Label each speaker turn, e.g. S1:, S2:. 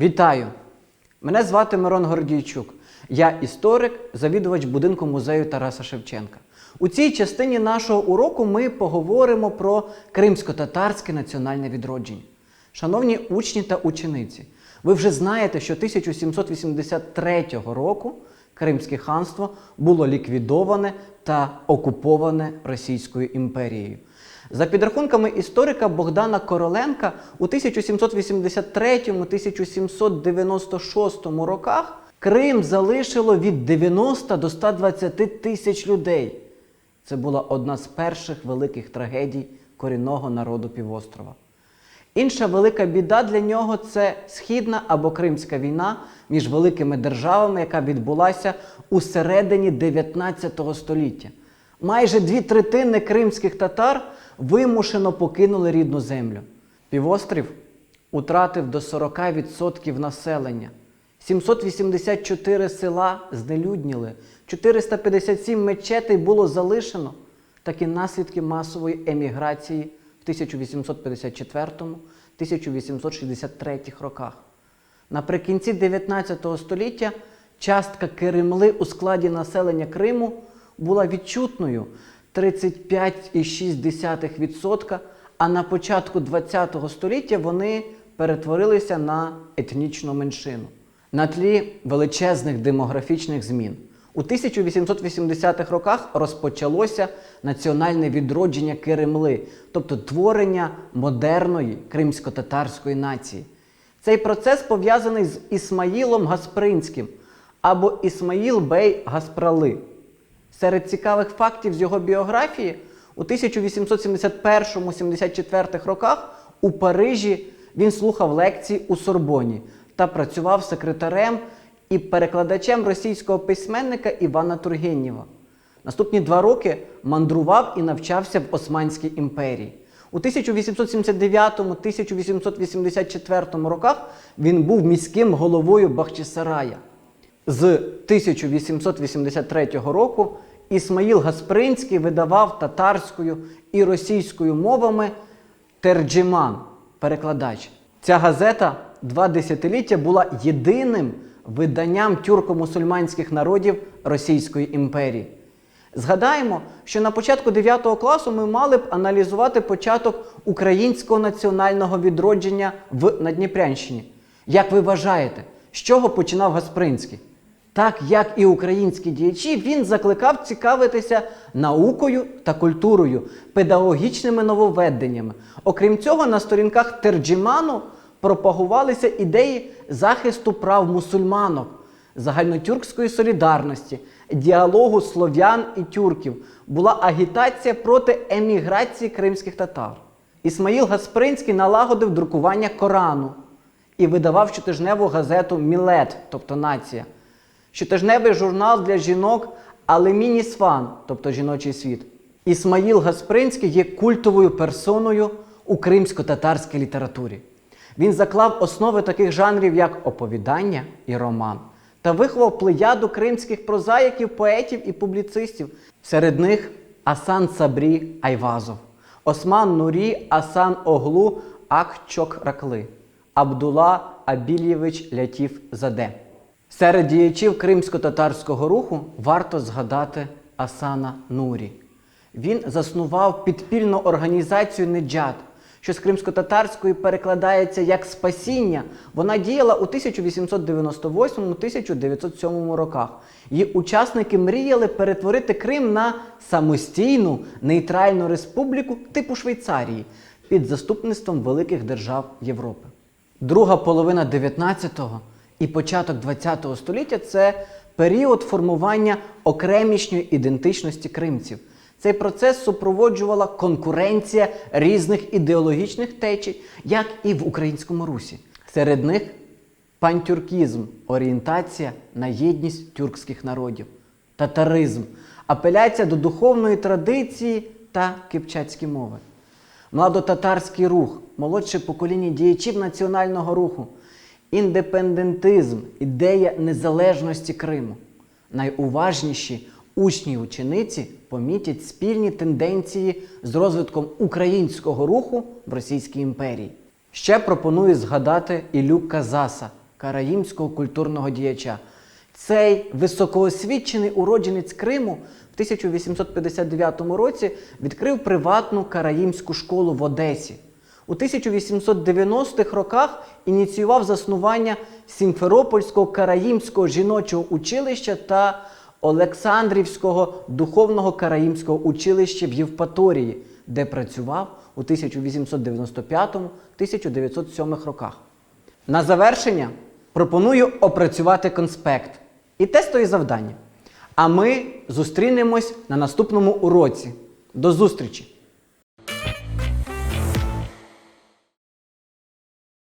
S1: Вітаю! Мене звати Мирон Гордійчук. Я історик, завідувач будинку музею Тараса Шевченка. У цій частині нашого уроку ми поговоримо про кримсько-татарське національне відродження. Шановні учні та учениці, ви вже знаєте, що 1783 року Кримське ханство було ліквідоване та окуповане Російською імперією. За підрахунками історика Богдана Короленка, у 1783-1796 роках Крим залишило від 90 до 120 тисяч людей. Це була одна з перших великих трагедій корінного народу півострова. Інша велика біда для нього це східна або Кримська війна між великими державами, яка відбулася у середині 19 століття. Майже дві третини кримських татар вимушено покинули рідну землю. Півострів утратив до 40% населення. 784 села знелюдніли, 457 мечетей було залишено. Такі наслідки масової еміграції в 1854-1863 роках. Наприкінці 19 століття частка Керемли у складі населення Криму була відчутною 35,6%, а на початку ХХ століття вони перетворилися на етнічну меншину. На тлі величезних демографічних змін. У 1880-х роках розпочалося національне відродження Керемли, тобто творення модерної кримсько-татарської нації. Цей процес пов'язаний з Ісмаїлом Гаспринським або Ісмаїл Бей Гаспрали. Серед цікавих фактів з його біографії у 1871-74 роках у Парижі він слухав лекції у Сорбоні та працював секретарем і перекладачем російського письменника Івана Тургенєва. Наступні два роки мандрував і навчався в Османській імперії. У 1879-1884 роках він був міським головою Бахчисарая. З 1883 року Ісмаїл Гаспринський видавав татарською і російською мовами Терджиман, перекладач. Ця газета два десятиліття була єдиним виданням тюрко-мусульманських народів Російської імперії. Згадаємо, що на початку 9 класу ми мали б аналізувати початок українського національного відродження в Надніпрянщині. Як ви вважаєте, з чого починав Гаспринський? Так як і українські діячі, він закликав цікавитися наукою та культурою, педагогічними нововведеннями. Окрім цього, на сторінках Терджіману пропагувалися ідеї захисту прав мусульманок, загальнотюркської солідарності, діалогу слов'ян і тюрків. Була агітація проти еміграції кримських татар. Ісмаїл Гаспринський налагодив друкування Корану і видавав щотижневу газету Мілет, тобто нація, щотижневий журнал для жінок Алемінісфан, тобто жіночий світ. Ісмаїл Гаспринський є культовою персоною у кримсько-татарській літературі. Він заклав основи таких жанрів, як оповідання і роман, та виховав плеяду кримських прозаїків, поетів і публіцистів. Серед них Асан Сабрі Айвазов, Осман Нурі Асан Оглу Акчок Ракли, Абдула Абільєвич Лятів Заде. Серед діячів кримсько-татарського руху варто згадати Асана Нурі. Він заснував підпільну організацію Неджат, що з кримсько-татарської перекладається як спасіння. Вона діяла у 1898-1907 роках. Її учасники мріяли перетворити Крим на самостійну нейтральну республіку типу Швейцарії під заступництвом великих держав Європи. Друга половина 19-го і початок 20-го століття це період формування окремішньої ідентичності кримців. Цей процес супроводжувала конкуренція різних ідеологічних течій, як і в українському русі. Серед них пантюркізм, орієнтація на єдність тюркських народів, татаризм, апеляція до духовної традиції та кипчацькі мови. Младотатарський рух, молодше покоління діячів національного руху, індепендентизм, ідея незалежності Криму. Найуважніші учні учениці помітять спільні тенденції з розвитком українського руху в Російській імперії. Ще пропоную згадати Ілю Казаса, караїмського культурного діяча. Цей високоосвічений уродженець Криму в 1859 році відкрив приватну караїмську школу в Одесі. У 1890-х роках ініціював заснування Сімферопольського караїмського жіночого училища та Олександрівського духовного караїмського училища в Євпаторії, де працював у 1895-1907 роках. На завершення пропоную опрацювати конспект і тестові завдання. А ми зустрінемось на наступному уроці. До зустрічі!